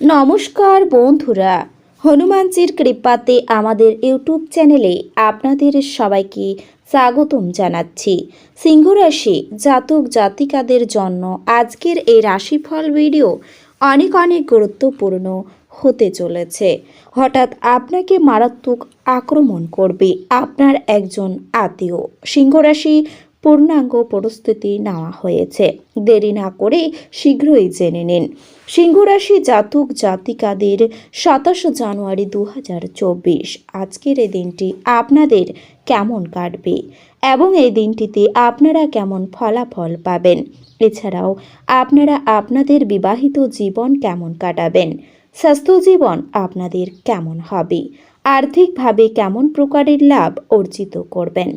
নমস্কার বন্ধুরা, হনুমানজির কৃপাতে আমাদের ইউটিউব চ্যানেলে আপনাদের সবাইকে স্বাগতম জানাচ্ছি। সিংহ রাশি জাতক জাতিকাদের জন্য আজকের এই রাশিফল ভিডিও অনেক অনেক গুরুত্বপূর্ণ হতে চলেছে। হঠাৎ আপনাকে মারাত্মক আক্রমণ করবে আপনার একজন আত্মীয়। সিংহ রাশি পূর্ণাঙ্গ প্রস্তুতি নেওয়া হয়েছে। দেরি না করে শীঘ্রই জেনে নিন। সিংহরাশি জাতক জাতিকাদের সাতাশ জানুয়ারি দু হাজার চব্বিশ। আজকের এই দিনটি আপনাদের কেমন কাটবে? এবং এই দিনটিতে আপনারা কেমন ফলাফল পাবেন? এছাড়াও আপনারা আপনাদের বিবাহিত জীবন কেমন কাটাবেন? স্বাস্থ্য জীবন আপনাদের কেমন হবে? আর্থিকভাবে কেমন প্রকারের লাভ অর্জিত করবেন?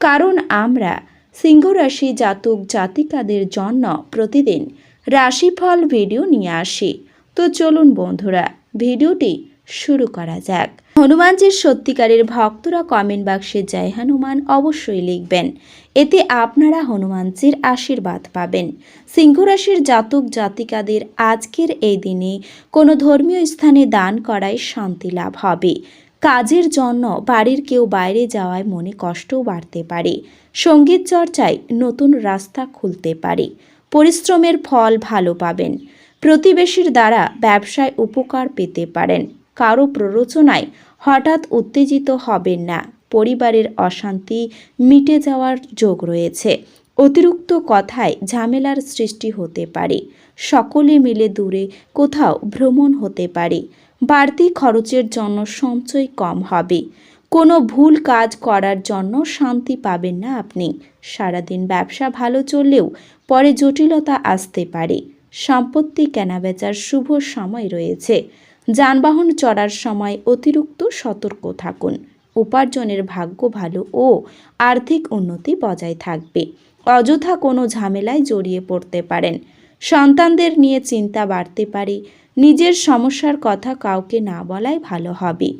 কারণ আমরা সিংহরাশি জাতক জাতিকাদের জন্য প্রতিদিন রাশিফল ভিডিও নিয়ে আসি। তো চলুন বন্ধুরা, ভিডিওটি শুরু করা যাক। হনুমানজির সত্যিকারের ভক্তরা কমেন্ট বাক্সে জয় হনুমান অবশ্যই লিখবেন। এতে আপনারা হনুমানজির আশীর্বাদ পাবেন। সিংহরাশির জাতক জাতিকাদের আজকের এই দিনে কোনো ধর্মীয় স্থানে দান করায় শান্তি লাভ হবে। কাজের জন্য বাড়ির কেউ বাইরে যাওয়ায় মনে কষ্টও বাড়তে পারে। সংগীত চর্চায় নতুন রাস্তা খুলতে পারে। পরিশ্রমের ফল ভালো পাবেন। প্রতিবেশীর দ্বারা ব্যবসায় উপকার পেতে পারেন। কারও প্ররোচনায় হঠাৎ উত্তেজিত হবেন না। পরিবারের অশান্তি মিটে যাওয়ার যোগ রয়েছে। অতিরিক্ত কথায় ঝামেলার সৃষ্টি হতে পারে। সকলে মিলে দূরে কোথাও ভ্রমণ হতে পারে। বাড়তি খরচের জন্য সঞ্চয় কম হবে। কোনো ভুল কাজ করার জন্য শান্তি পাবেন না আপনি। সারাদিন ব্যবসা ভালো চললেও পরে জটিলতা আসতে পারে। সম্পত্তি কেনাবেচার শুভ সময় রয়েছে। যানবাহন চড়ার সময় অতিরিক্ত সতর্ক থাকুন। উপার্জনের ভাগ্য ভালো ও আর্থিক উন্নতি বজায় থাকবে। অযথা কোনো ঝামেলায় জড়িয়ে পড়তে পারেন। সন্তানদের নিয়ে চিন্তা বাড়তে পারে। নিজের সমস্যার কথা কাউকে না বলাই ভালো হবে।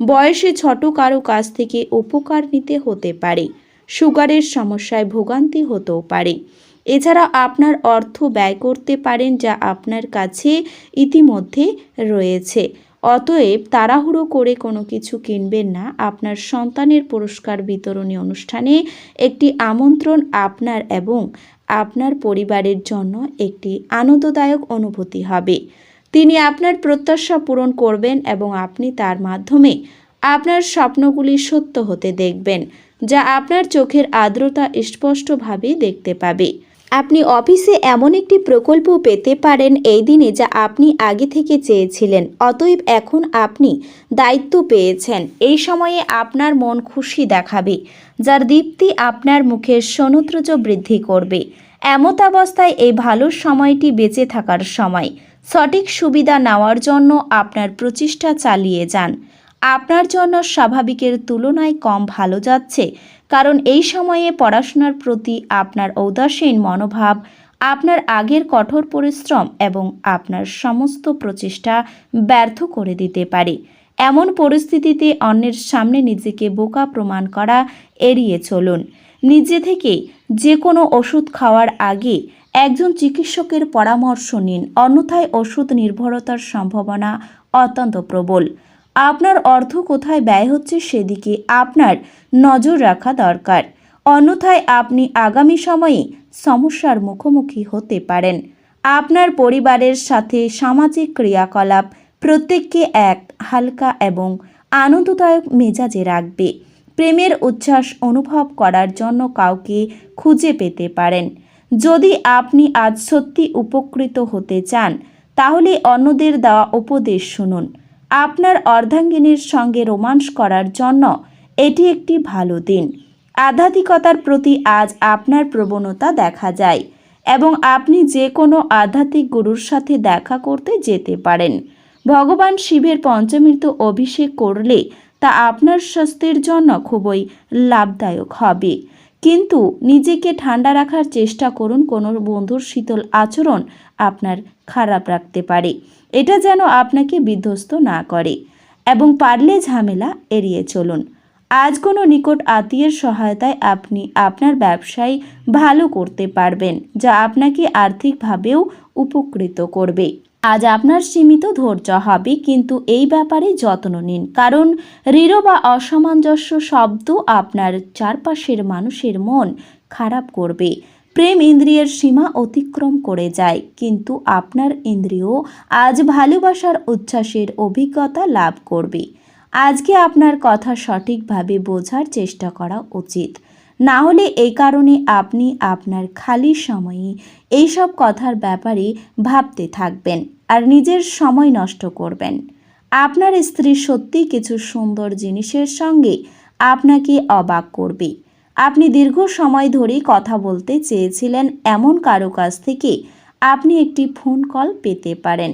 বয়সে ছোট কারও কাছ থেকে উপকার নিতে হতে পারে। সুগারের সমস্যায় ভোগান্তি হতেও পারে। এছাড়া আপনার অর্থ ব্যয় করতে পারেন যা আপনার কাছে ইতিমধ্যে রয়েছে। অতএব তাড়াহুড়ো করে কোনো কিছু কিনবেন না। আপনার সন্তানের পুরস্কার বিতরণী অনুষ্ঠানে একটি আমন্ত্রণ আপনার এবং আপনার পরিবারের জন্য একটি আনন্দদায়ক অনুভূতি হবে। তিনি আপনার প্রত্যাশা পূরণ করবেন এবং আপনি তার মাধ্যমে আপনার স্বপ্নগুলি সত্য হতে দেখবেন, যা আপনার চোখের আর্দ্রতা স্পষ্টভাবে দেখতে পাবে। আপনি অফিসে এমন একটি প্রকল্প পেতে পারেন এই দিনে যা আপনি আগে থেকে চেয়েছিলেন, অতএব এখন আপনি দায়িত্ব পেয়েছেন। এই সময়ে আপনার মন খুশি দেখাবে, যার দীপ্তি আপনার মুখের সৌন্দর্য বৃদ্ধি করবে। এমত অবস্থায় এই ভালো সময়টি বেঁচে থাকার সময়। সঠিক সুবিধা নেওয়ার জন্য আপনার প্রচেষ্টা চালিয়ে যান। আপনার জন্য স্বাভাবিকের তুলনায় কম ভালো যাচ্ছে, কারণ এই সময়ে পড়াশোনার প্রতি আপনার ঔদাসীন মনোভাব, আপনার আগের কঠোর পরিশ্রম এবং আপনার সমস্ত প্রচেষ্টা ব্যর্থ করে দিতে পারে। এমন পরিস্থিতিতে অন্যের সামনে নিজেকে বোকা প্রমাণ করা এড়িয়ে চলুন। নিজে থেকে যে কোনো ওষুধ খাওয়ার আগে একজন চিকিৎসকের পরামর্শ নিন। অন্যথায় ওষুধ নির্ভরতার সম্ভাবনা অত্যন্ত প্রবল। আপনার অর্থ কোথায় ব্যয় হচ্ছে সেদিকে আপনার নজর রাখা দরকার। অন্যথায় আপনি আগামী সময়ে সমস্যার মুখোমুখি হতে পারেন। আপনার পরিবারের সাথে সামাজিক ক্রিয়াকলাপ প্রত্যেককে এক, হালকা এবং আনন্দদায়ক মেজাজে রাখবে। প্রেমের উচ্ছ্বাস অনুভব করার জন্য কাউকে খুঁজে পেতে পারেন। যদি আপনি আজ সত্যি উপকৃত হতে চান, তাহলে অন্যদের দেওয়া উপদেশ শুনুন। আপনার অর্ধাঙ্গিনীর সঙ্গে রোমান্স করার জন্য এটি একটি ভালো দিন। আধ্যাত্মিকতার প্রতি আজ আপনার প্রবণতা দেখা যায় এবং আপনি যে কোনো আধ্যাত্মিক গুরুর সাথে দেখা করতে যেতে পারেন। ভগবান শিবের পঞ্চমৃত অভিষেক করলে তা আপনার স্বাস্থ্যের জন্য খুবই লাভদায়ক হবে। কিন্তু নিজেকে ঠান্ডা রাখার চেষ্টা করুন কোনো বন্ধুর শীতল আচরণ আপনার খারাপ রাখতে পারে। এটা যেন আপনাকে বিধ্বস্ত না করে এবং পারলে ঝামেলা এড়িয়ে চলুন। আজ কোনো নিকট আত্মীয়ের সহায়তায় আপনি আপনার ব্যবসায় ভালো করতে পারবেন, যা আপনাকে আর্থিকভাবেও উপকৃত করবে। আজ আপনার সীমিত ধৈর্য হবে, কিন্তু এই ব্যাপারে যত্ন নিন। কারণ ঋণ বা অসামঞ্জস্য শব্দ আপনার চারপাশের মানুষের মন খারাপ করবে। প্রেম ইন্দ্রিয়ের সীমা অতিক্রম করে যায়, কিন্তু আপনার ইন্দ্রিয় আজ ভালোবাসার উচ্ছ্বাসের অভিজ্ঞতা লাভ করবে। আজকে আপনার কথা সঠিকভাবে বোঝার চেষ্টা করা উচিত। না হলে এই কারণে আপনি আপনার খালি সময়ে এইসব কথার ব্যাপারে ভাবতে থাকবেন আর নিজের সময় নষ্ট করবেন। আপনার স্ত্রী সত্যি কিছু সুন্দর জিনিসের সঙ্গে আপনাকে অবাক করবে। আপনি দীর্ঘ সময় ধরে কথা বলতে চেয়েছিলেন এমন কারও কাছ থেকে আপনি একটি ফোন কল পেতে পারেন।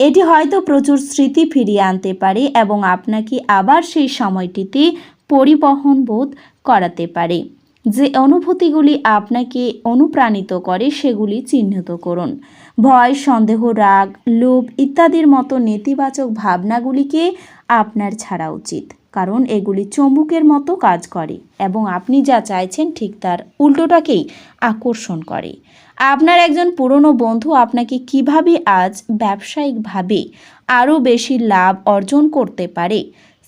এটি হয়তো প্রচুর স্মৃতি ফিরিয়ে আনতে পারে এবং আপনাকে আবার সেই সময়টিতে পরিবহন বোধ করাতে পারে। যে অনুভূতিগুলি আপনাকে অনুপ্রাণিত করে সেগুলি চিহ্নিত করুন। ভয়, সন্দেহ, রাগ, লোভ ইত্যাদির মতো নেতিবাচক ভাবনাগুলিকে আপনার ছাড়া উচিত, কারণ এগুলি চুম্বকের মতো কাজ করে এবং আপনি যা চাইছেন ঠিক তার উল্টোটাকেই আকর্ষণ করে। আপনার একজন পুরনো বন্ধু আপনাকে কীভাবে আজ ব্যবসায়িকভাবে আরও বেশি লাভ অর্জন করতে পারে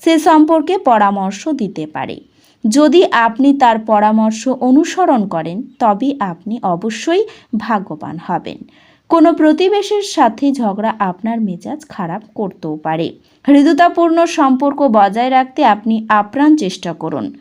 সে সম্পর্কে পরামর্শ দিতে পারে। যদি আপনি তার পরামর্শ অনুসরণ করেন, তবে আপনি অবশ্যই ভাগ্যবান হবেন। কোনো প্রতিবেশীর সাথে ঝগড়া আপনার মেজাজ খারাপ করতেও পারে। হৃদয়তাপূর্ণ সম্পর্ক বজায় রাখতে আপনি আপ্রাণ চেষ্টা করুন।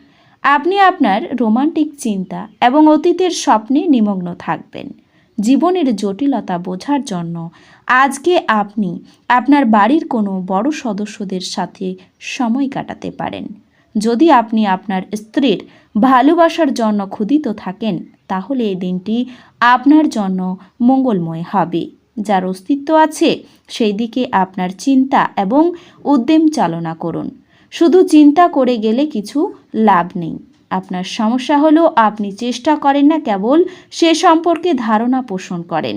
আপনি আপনার রোমান্টিক চিন্তা এবং অতীতের স্বপ্নে নিমগ্ন থাকবেন। জীবনের জটিলতা বোঝার জন্য আজকে আপনি আপনার বাড়ির কোনো বড় সদস্যদের সাথে সময় কাটাতে পারেন। যদি আপনি আপনার স্ত্রীর ভালোবাসার জন্য ক্ষুদিত থাকেন, তাহলে এই দিনটি আপনার জন্য মঙ্গলময় হবে। যার অস্তিত্ব আছে, সেই দিকে আপনার চিন্তা এবং উদ্যম চালনা করুন। শুধু চিন্তা করে গেলে কিছু লাভ নেই। আপনার সমস্যা হলো আপনি চেষ্টা করেন না কেবল সে সম্পর্কে ধারণা পোষণ করেন।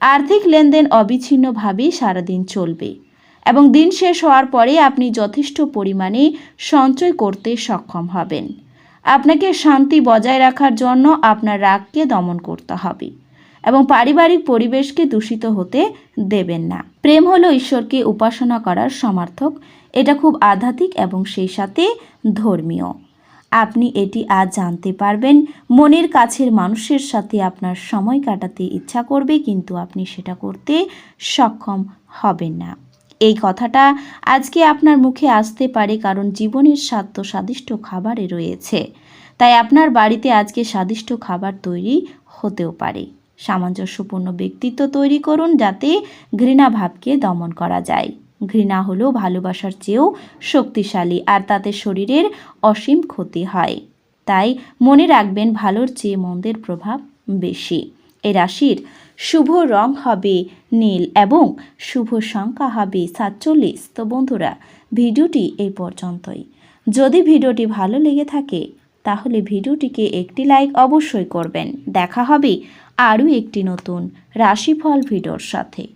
আর্থিক লেনদেন অবিচ্ছিন্নভাবে সারাদিন চলবে এবং দিন শেষ হওয়ার পরে আপনি যথেষ্ট পরিমাণে সঞ্চয় করতে সক্ষম হবেন। আপনাকে শান্তি বজায় রাখার জন্য আপনার রাগকে দমন করতে হবে এবং পারিবারিক পরিবেশকে দূষিত হতে দেবেন না। প্রেম হলো ঈশ্বরকে উপাসনা করার সমার্থক। এটা খুব আধ্যাত্মিক এবং সেই সাথে ধর্মীয়। আপনি এটি আজ জানতে পারবেন। মনের কাছের মানুষের সাথে আপনার সময় কাটাতে ইচ্ছা করবে, কিন্তু আপনি সেটা করতে সক্ষম হবেন না। এই কথাটা আজকে আপনার মুখে আসতে পারে, কারণ জীবনের স্বাদ স্বাদিষ্ট খাবারে রয়েছে। তাই আপনার বাড়িতে আজকে স্বাদিষ্ট খাবার তৈরি হতেও পারে। সামঞ্জস্যপূর্ণ ব্যক্তিত্ব তৈরি করুন যাতে ঘৃণা ভাবকে দমন করা যায়। ঘৃণা হলো ভালোবাসার চেয়েও শক্তিশালী, আর তাতে শরীরের অসীম ক্ষতি হয়। তাই মনে রাখবেন ভালোর চেয়ে মন্দের প্রভাব বেশি। এ রাশির শুভ রং হবে নীল এবং শুভ সংখ্যা হবে সাতচল্লিশ। তো বন্ধুরা, ভিডিওটি এই পর্যন্তই। যদি ভিডিওটি ভালো লেগে থাকে, তাহলে ভিডিওটিকে একটি লাইক অবশ্যই করবেন। দেখা হবে আরও একটি নতুন রাশিফল ভিডিওর সাথে।